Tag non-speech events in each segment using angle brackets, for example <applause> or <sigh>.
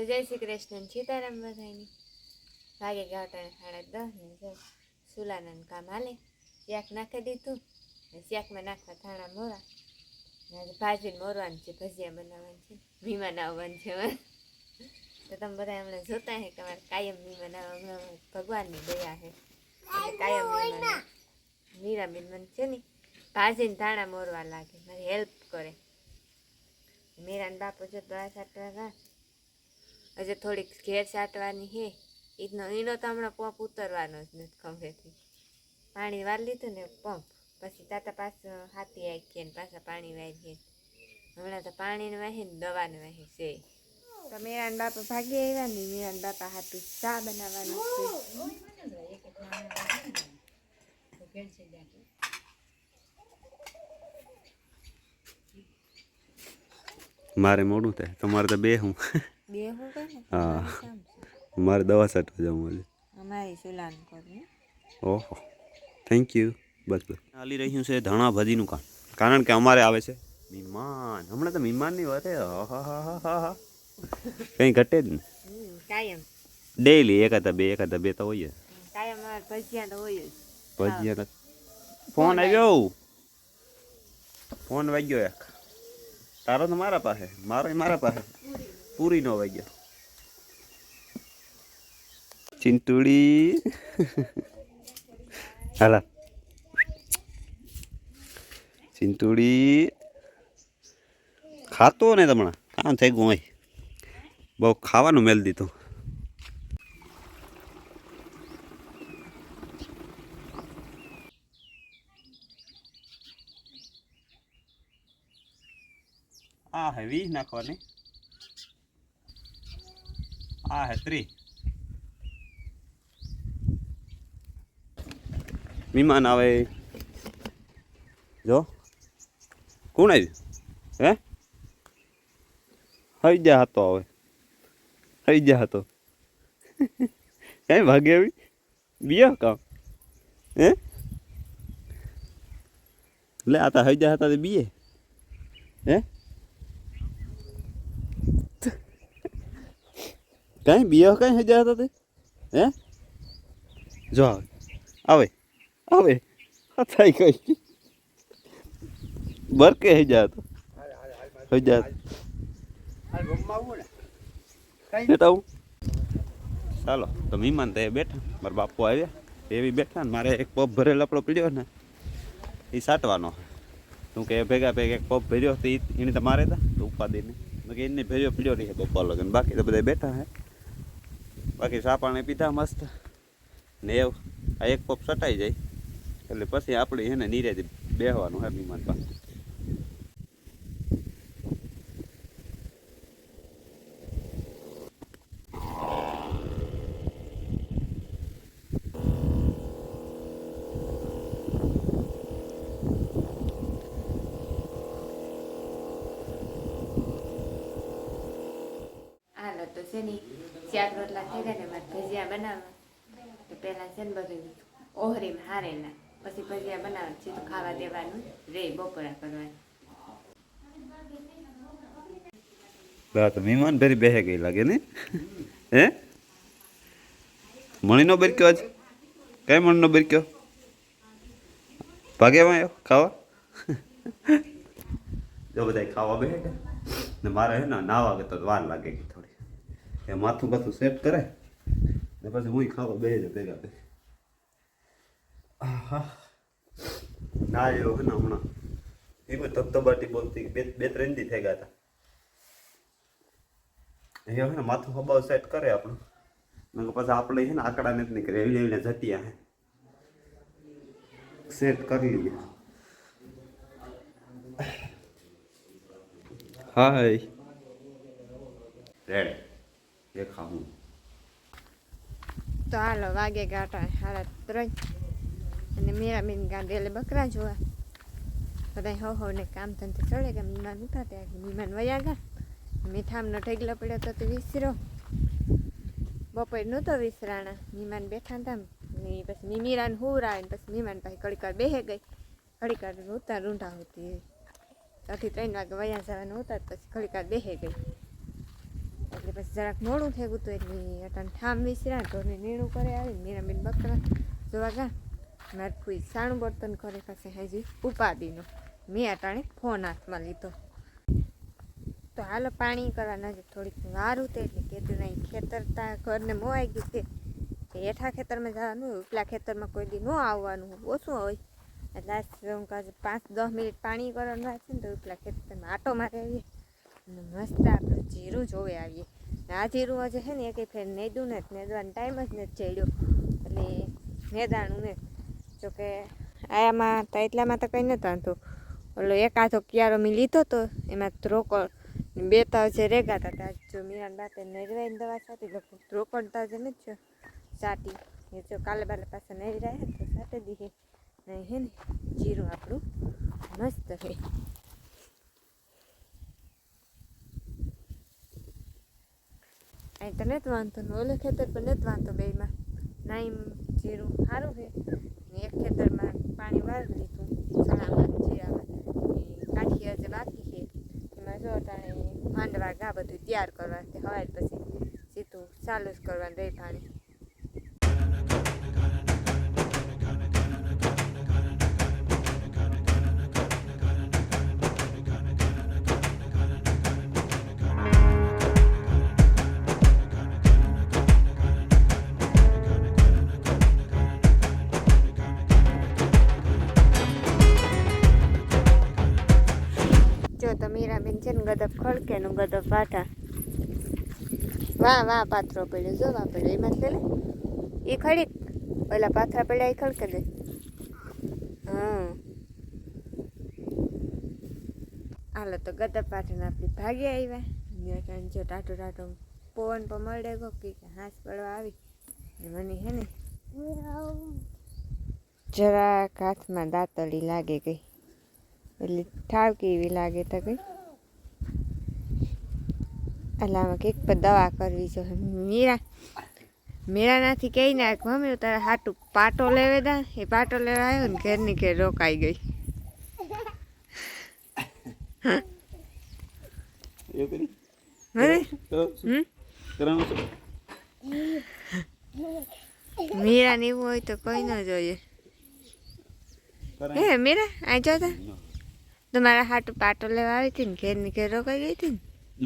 જય શ્રી કૃષ્ણ, સીતારામ બધાની ભાગે ગાવટાને સાડા દસ ને જો સુલાનાનું કામ હાલે. શાક નાખી દીધું ને શાકમાં નાખવા ધાણા મોરા. ને ભાજીને મોરવાનું છે, ભજીયા બનાવવાનું છે મહેમાન આવવાનું છે અમારે તો તમે બધા હમણાં જોતા હે કે અમારે કાયમ મહેમાન આવે ભગવાનની દયા છે કાયમ મહેમાન મીરાબેન મને છે ને ભાજીને ધાણા મોરવા લાગે, મારી હેલ્પ કરે. મીરાને બાપુ જો દવા સાટવા ગયા હજુ થોડીક ઘેર સાટવાની છે ઈનો ઈનો તો હમણાં પંપ ઉતરવાનો જ નથી ખંભેથી પાણી વાર લીધું ને પંપ પછી તાતા પાછું હાથી આખીએ ને પાછા પાણી વાળીએ. હમણાં તો પાણીને વાહી ને દવાને વાહી છે. તો મેરાન બાપા ભાગી આવ્યા ને મેરાન બાપા હાથું ચા બનાવવાનું છે. મારે મોડું થાય તમારે તો બે હું બે હું કહે. મારે દવા સાટવા જવું આજે અમારી સુલાનું કરું ઓહો. થેન્ક યુ બસ બસ. ચાલી રહ્યું છે ધાણા ભજીનું કામ. કારણ કે અમારે આવે છે મહેમાન હમણાં તો મહેમાનની વાત હે. હા કંઈ ઘટે જ ને કાયમ. ડેઈલી એકાદા બે એકાદા બે તો હોય કાયમ ભજીયા તો હોય ભજીયા ફોન આવ્યો. ફોન વાગ્યો એક. તારો તો મારા પાસે. મારો મારા પાસે. પૂરી નો વાગ્યો ચિંતુડી. હાલા. ચિંતુડી. ખાતો ને તમણા? કામ થઈ ગયું હોય. બહુ ખાવાનું મેલ દીધું. આ હે નાખવાની. આ હે ત્રીસ મહેમાન આવે. જો. કોણ આવ્યું? હે? હઈ જા હતો હવે હઈ જા હતો કઈ ભાગે આવી? બીયા કામ? હે? લે, આ તો હઈ જા હતા બીએ. હે? કઈ? બીયા કઈ હઈ જા હતા તે? હે? જો આવે. આવે. આ થઈ ગઈ બરકે હઈ જા તો હઈ જા બેટા હું. ચાલો, તો મહેમાન તો બેઠા. મારા બાપુ આવ્યા. એવી બેઠા ને મારે એક પગ ભરેલો આપણો પીડ્યો ને, એ સાટવાનો. તું કે ભેગા ભેગા એક પગ ભર્યો તો એને તો મારે તા. તો ઉપાદીને મેં કે એને ભર્યો પીડ્યો નહીં બપોર લગન બાકી તો બધા બેઠા હે. બાકી ચા પાણી પીધા મસ્ત. ને એવું, આ એક પપ સટાઈ જાય. એટલે પછી આપણે એને નીરેથી બેહવાનું હે વિમાન પાસે તો છે ને શાક રોટલા થઈ ગયા ને મારે ભજીયા બનાવવા તો પહેલાં છે ને બધું ઓહરીમાં હારે ના પછી ભજીયા બનાવવાનું સીધું ખાવા દેવાનું રે બપોરા કરવાનું બા તો મહેમાન ભરી બેહે ગઈ લાગે ને હે મણીનો બરક્યો આજ કઈ મણીનો બરક્યો ભાગે વાયો આવ્યો ખાવા જો બધા ખાવા બેહે ને મારે હે ને નાવા ગયો તો વાર લાગે એ માથું બાથું સેટ કરે ને પછી હું ખાવા બે જ ભેગા આહા. ના એવો ને હમણાં. એ કોઈ ધબધબાટી બોલતી બે બે ત્રણ દી થઈ ગયા હતા એ હવે ને માથું હબાવ સેટ કરે આપણું. પછી આપણે છે ને આંકડા નથી નીકળે એવી એવીને જટિયા હે સેટ કરી લઈએ હાય રેડ એ ખાવું. તો હાલો, વાગે ગાટા સાડા ત્રણ. અને મીરા બેન ગાંધી એટલે બકરા જોવા. બધા હો હો ને કામ ધંધે ચડે કે મહેમાન ઉઠા ત્યાં મહેમાન વયા ગયા. મીઠામનો ઢગલો પડ્યો તો તે વિસરો. બપોર નહોતો વિસરાણા. મહેમાન બેઠા હતા ને પછી મીમીરાને હુર આવે ને પછી મહેમાન પાસે કડીકર બેહે ગઈ. કડીકર ઉતાર ઉતા રૂંઢા હોતી. ત્યાંથી ત્રણ વાગે વયા જવાનું ઉતા પછી કડીકર બેહે ગઈ. એટલે પછી જરાક મોડું થઈ ગયું હતું એટલે અટાણ ઠામ વિસરા તો નીણું કરે આવી મીરાબેન બકરા જોવા ગા મારે કોઈ સાણું બર્તન કરે પાસે હજી ઉપાદીનો મેં અટાણે ફોન હાથમાં લીધો. તો હાલો પાણી કરવાના છે. થોડીક વાર ઉતે એટલે કીધું નહીં, ખેતર ત્યાં ઘરને મોવાઈ ગયું છે. હેઠા ખેતરમાં જવાનું ઉપલા ખેતરમાં કોઈ દી ન આવવાનું ઓછું હોય. એટલે હું કાજે પાંચ દસ મિનિટ પાણી કરવાનું છે ને તો ઉપલા ખેતરમાં આટો મારી આવીએ. અને મસ્ત આપણું જીરું જોવે આવીએ. આ જીરું આજે છે ને એક ફેર નેદું ને નેદવાનો ટાઈમ જ નથી ચડ્યો. એટલે નેદાણું ને. જોકે આયામાં તો એટલામાં તો કંઈ નહોતું વાંધો ઓલો એક આધો ક્યારો મેં લીધો તો એમાં ધ્રોકળ બે તાવ જે રેગાતા હતા. જો મીરાન બાપે નરવાઈને દવા છાતી લગભગ ધ્રોકળ તાવ જે નથી સાટી એ જો કાલે બાલે પાસે નેરી રહ્યા તો સાટે દીધે. હે ને જીરું આપણું મસ્ત છે. અહીં તો નથી વાંધો ને ઓલે ખેતર પર નથી વાંધો બેમાં નાઈમ જીરું સારું છે ને એક ખેતરમાં પાણી વાળી લીધું ચણામાં જીરામાં કાઠી હજે બાકી છે એમાં જો તાણે માંડવા ઘા બધું તૈયાર કરવા હવાય પછી સીધું ચાલુ જ કરવાનું રહી પાણી છે ને ગદપ ખડકે નું ગદપ વાટા વાહ વાહ, પાથરો પડ્યો. જો વાહ પડ્યો. એમાં જ લે એ ખડી? પેલા પાથરા પડ્યા એ ખડકે દે. હાલો તો ગદપ પાઠને આપણી ભાગી આવ્યા ત્યાં જો ટાટો ટાટો પવન પણ મળે ગો, કે હાથ પડવા આવી. મને હે ને જરાક હાથમાં દાંતળી લાગે ગઈ એટલે ઠાવકી એવી લાગે તો કઈ. એટલે આમાં કંઈક પર દવા કરવી જોઈએ મીરા મીરાનાથી કહી નાખ મમ્મી તારે હાટું પાટો લેવે દા. એ પાટો લેવા આવ્યો ને ઘરની ઘેર રોકાઈ ગઈ. મીરા મીરાને એવું હોય તો કઈ ન જોઈએ? હે મીરા આ જોતા ન. તમારા હાટું પાટો લેવા આવી હતી ને ઘેરની ઘેર રોકાઈ ગઈ હતી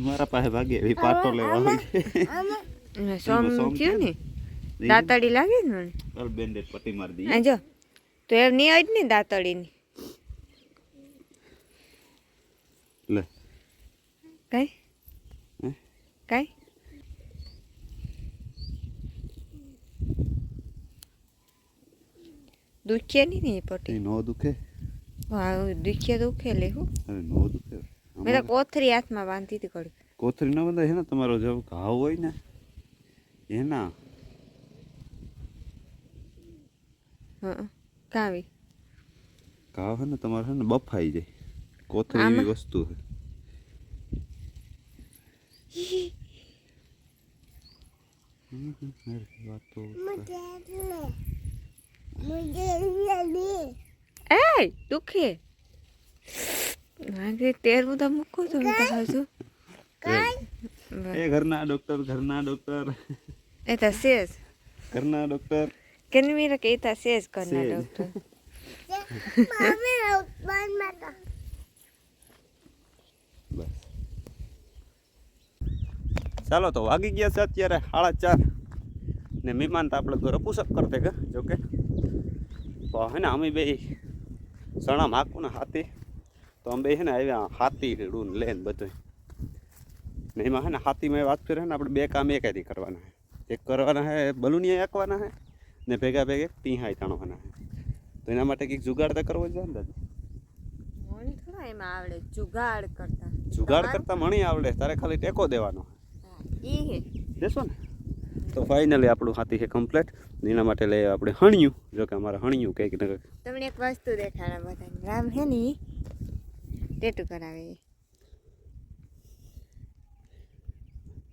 મારા પાસે ભાગે એવી પાટો લેવા આવી ને સોમ થયું ને. દાંતડી લાગી ને મને? બેન્ડેડ પટ્ટી મારી દઈએ. જો. તો એમ નહીં હોય જ ને દાંતડીની લે. કઈ? કઈ? દુખે નહીં ને એ એ પટી નો દુખે? હા દુખે દુખે લે હું. નો દુખે. મેં તો કોથરી હાથમાં બાંધી હતી કડક કોથરી ના બંધાય? છે ને તમારો જો ઘાવ હોય ને એના. હા કાવી ઘાવ છે ને તમારે છે ને બફાઈ જાય. કોથરી એવી વસ્તુ છે એ દુખે. તેરમું તો મૂકો તો હજુ એ ઘરના ડોક્ટર ઘરના ડોક્ટર એ તો શેષ ઘરના ડોક્ટર કે મીરા કે એ તો કરના શેષ. ડોક્ટર બસ. ચાલો તો વાગી ગયા છે અત્યારે સાડા ચાર. ને મહેમાન તો આપણે ઘરે પુષપ કરતે કે જોકે. તો હે ને અમે બે સણા માકું ને હાથી. તો અમે છે ને આવ્યા હાથી ડૂન લઈને બધું ને એમાં છે ને હાથીમાં વાત કરે ને આપણે બે કામ એકાથી કરવાના છે. એક કરવાના છે બલૂનિયા એકવાના છે ને ભેગા ભેગે ટીહાઈ તાણવાના છે. તો એના માટે કંઈક જુગાડ તો કરવો જોઈએ ને દાદા. એમાં આવડે જુગાડ કરતા. જુગાડ કરતા મણી આવડે તારે ખાલી ટેકો દેવાનો હા, હે દેશો ને. તો ફાઇનલી આપણું હાથી છે કમ્પ્લીટ એના માટે લઈ આપણે હણ્યું જો કે અમારે હણ્યું કંઈક ને તમને એક વસ્તુ દેખાડે બધાને. રામ હે ને. ટેટુ કરાવે.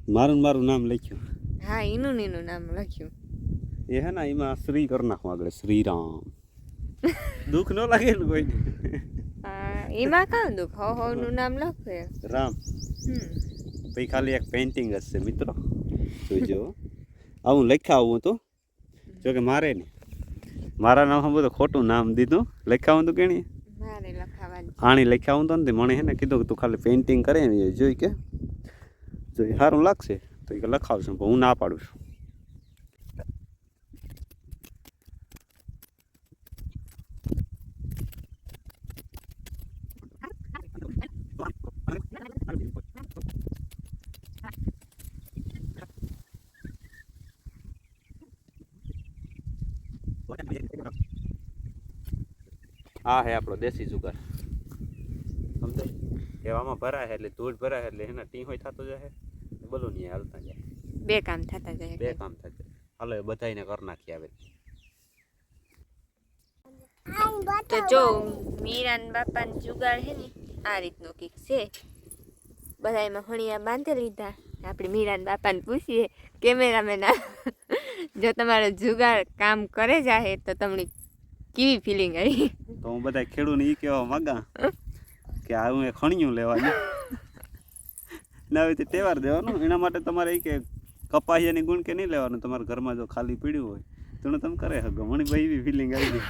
મારું ને મારું નામ લખ્યું. હા એનું ને એનું નામ લખ્યું. એ હે ને એમાં શ્રી કરી નાખું આગળ શ્રીરામ. <laughs> દુઃખ ન લાગે ને કોઈને? હા, એમાં કાં દુઃખ? હો હો નું નામ લખે રામ. પછી ખાલી એક પેઇન્ટિંગ જ છે મિત્રો. જોજો. આવું લખાવું તો જો કે મારે નહીં. મારા નામ બધું ખોટું નામ દીધું. લખાવું તો કેણી આણી હું તો ને મને હે ને કીધું કે તું ખાલી પેઇન્ટિંગ કરે એ જોઈ કે. જોઈ સારું લાગશે તો એ લખાવશું હું ના પાડું છું. આ હે આપણો દેશી જુગાર. સમજાય એવામાં ભરાય એટલે ધૂળ ભરાય એટલે એના ટી હોય થતો જાય બોલું નહીં હાલતા જાય. બે કામ થતા જાય બે કામ થશે હાલો એ બધાને કર નાખી આવે. તો જો મીરાન બાપાને જુગાડ છે ને આ રીતનો કીક છે. બધા એમાં હણિયા બાંધી લીધા. આપણે મીરાન બાપાને પૂછીએ કેમેરામેન જો તમારો જુગાડ કામ કરે જાહે તો તમને કેવી ફિલિંગ આવી? તો હું બધા ખેડૂને એ કહેવા માગા કે આ હું એ ખણિયું લેવાનું. ના, હવે તે તહેવાર દેવાનું. એના માટે તમારે એ કે કપાસિયાની ગુણ કે નહીં લેવાનું? તમારા ઘરમાં જો ખાલી પીડ્યું હોય તો તમે કરે હગો મને ભાઈ એવી ફિલિંગ આવી ગઈ.